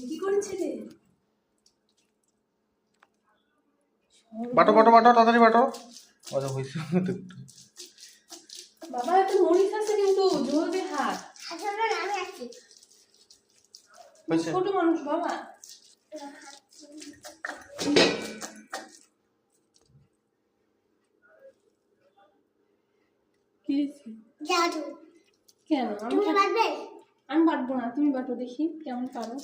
কি করেছিলে বাটো বাটো বাটো তাড়াতাড়ি বাটো। হয়েছে। একটু বাবা একটা মরিচ আছে কিন্তু ঝরবে হাত। আসলে না, আমি আছি ছোট মানুষ বাবা? জাদু। কেন? আমি বাটবো না তুমি বাটো দেখি কেমন পারো।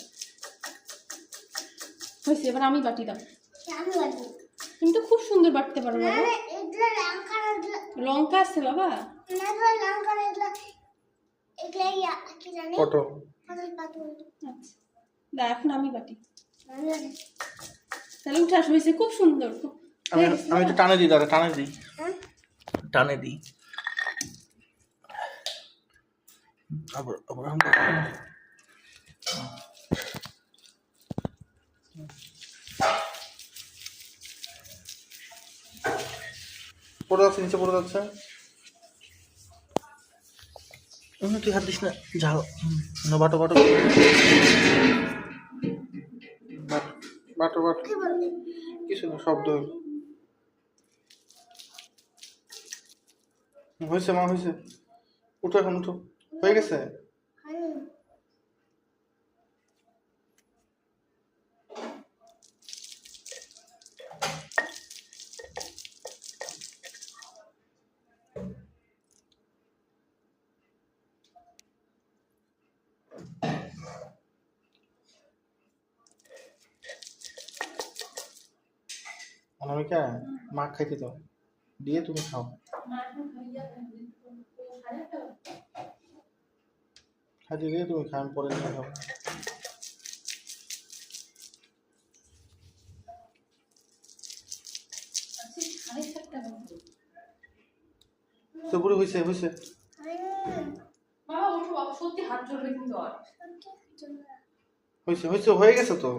হয়েছে এবার আমি বাটি দাও। তুমি তো খুব সুন্দর বাটতে পারো বাবা। লঙ্কা আছে বাবা। আচ্ছা। দা এখন আমি বাটি। তাহলে উঠে আস হয়েছে খুব সুন্দর আমি? একটু টানে দিই দাদা টানে দিই। হ্যাঁ? টানে দিই। আবার আবার পড়ে যাচ্ছে নিচে পড়ে যাচ্ছে। তুই হাত দিস না যাও না বাটো। বাটো বাটো, বাটো। কিছু না শব্দ। হয়েছে মা হয়েছে। উঠো এখন উঠো। হয়ে গেছে? অনামিকা মা খাইতে দাও। দিয়ে তুমি খাও। খাইতে দিয়ে তুমি খাও, আমি পরে নিয়ে খাব তো পুরো হয়েছে হয়েছে হয়েছে হয়েছে হয়ে গেছে তো।